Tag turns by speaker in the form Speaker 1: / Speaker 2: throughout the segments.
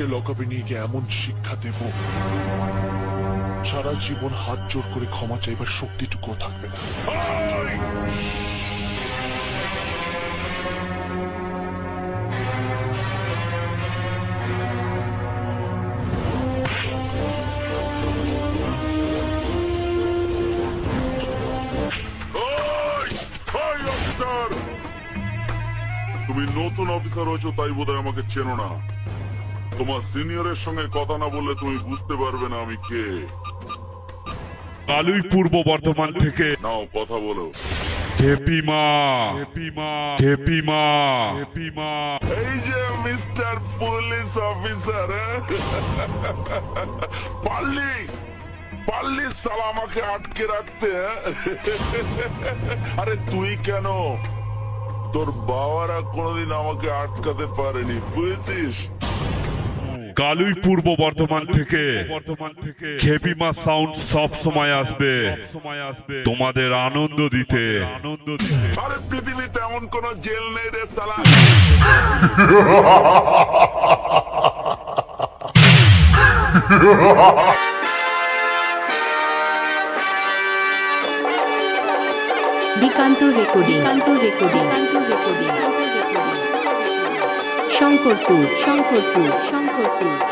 Speaker 1: এমন শিক্ষা দেব। সারা জীবন হাত জোর করে ক্ষমা চাইবার শক্তিটুকুও থাকবে না!
Speaker 2: তুমি নতুন অফিসার হয়েছো, তাই বোধহয় আমাকে চেনো না। তোমার সিনিয়রের সঙ্গে কথা না বললে তুমি বুঝতে পারবে না আমি কে।
Speaker 3: কালুই পূর্ব বর্ধমান থেকে।
Speaker 2: নাও কথা বলো। এই যে মিস্টার পুলিশ অফিসার পারলি সালা আমাকে আটকে রাখতে? আরে তুই কেন? তোর বাবারা কোনোদিন আমাকে আটকাতে পারেনি বুঝেছিস?
Speaker 3: কালুই পূর্ব বর্ধমান থেকে বর্ধমান থেকে খেপিমা সাউন্ড সব সময় আসবে। সময় আসবে। তোমাদের আনন্দ দিতে। আনন্দ দিতে।
Speaker 2: আরে পৃথিবীতে এমন কোন জেল নেই রে সালা।
Speaker 4: দিকান্ত রেকর্ডিং। দিকান্ত রেকর্ডিং। দিকান্ত রেকর্ডিং শঙ্করপুর শঙ্করপুর শঙ্করপুর শঙ্করপুর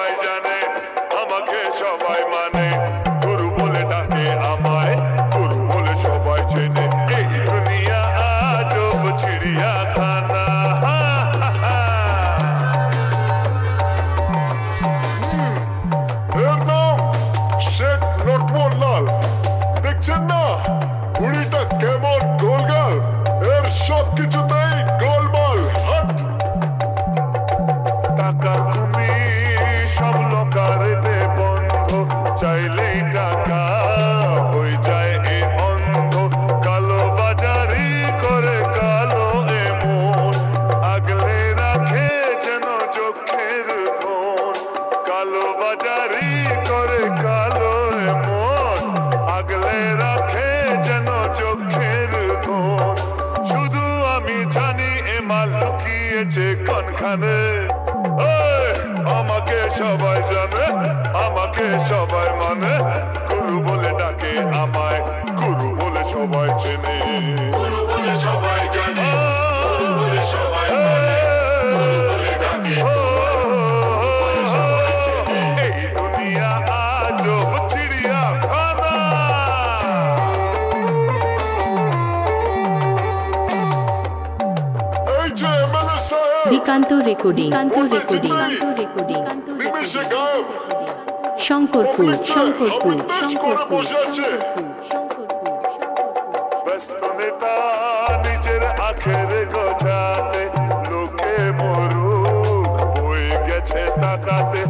Speaker 5: সবাই জানে আমাকে সবাই মানে। গুরু বলে ডাকে আমায় গুরু বলে সবাই চেনে। গুরু বলে সবাই জানে গুরু বলে সবাই মানে। গুরু বলে ডাকে
Speaker 4: recording. Recording recording. Shankarpur Shankarpur Shankarpur.
Speaker 5: নিজের আখের গোছাতে লোকে মরুক হয়ে গেছে তাকাতে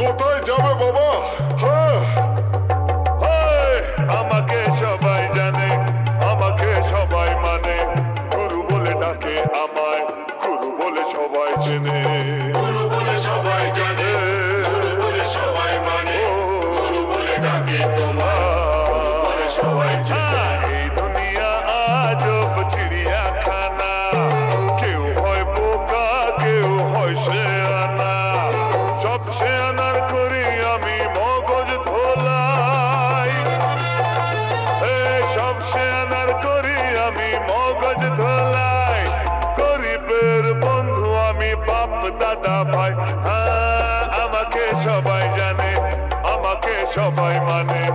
Speaker 5: কোথায় যাবে দাদা ভাই। হ্যাঁ আমাকে সবাই জানে আমাকে সবাই মানে।